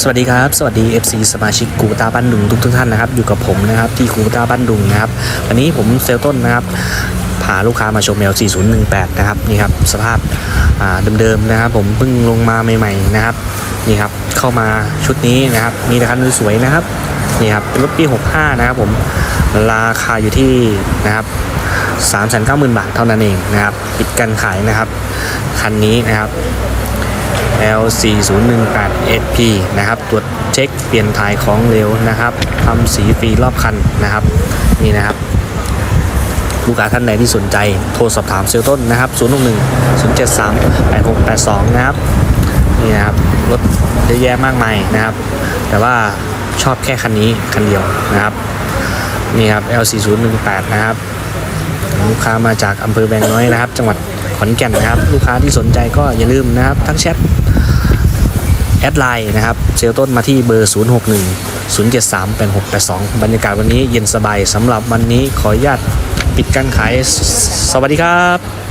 สวัสดีครับ สวัสดี FC สมาชิกกูตาบ้านดุงทุกทุกท่านนะครับ อยู่กับผมนะครับที่กูตาบ้านดุงนะครับ วันนี้ผมเซลต้นนะครับพาลูกค้ามาชมแมว 4018 นะครับนี่ครับสภาพาเดิมๆนะครับ ผมเพิ่งลงมาใหม่ๆนะครับนี่ครับเข้ามาชุดนี้นะครับมีราคาสวยๆนะครับนี่ครับรถปี 65 นะครับผมราคาอยู่ที่นะครับ390,000 บาทเท่านั้นเองนะครับปิดการขายนะครับคันนี้นะครับ L4018SP นะครับ ตรวจเช็คเปลี่ยนถ่ายของเร็วนะครับทำสีฟรีรอบคันนะครับนี่นะครับลูกค้าท่านใดที่สนใจโทรสอบถามเซลต้นนะครับ 061 073 8682 นะครับ นี่นะครับ รถเยอะแยะมากมายนะครับ แต่ว่าชอบแค่คันนี้ คันเดียวนะครับ นี่ครับ L4018 นะครับ ลูกค้ามาจากอำเภอแบงน้อยนะครับ จังหวัด อนแก่นนะครับ ลูกค้าที่สนใจก็อย่าลืมนะครับ ทั้งแชทแอดไลน์นะครับเซลต้นมาที่เบอร์ 061 073 8682 บรรยากาศวันนี้เย็นสบายสำหรับวันนี้ขออนุญาตปิดการขาย สวัสดีครับ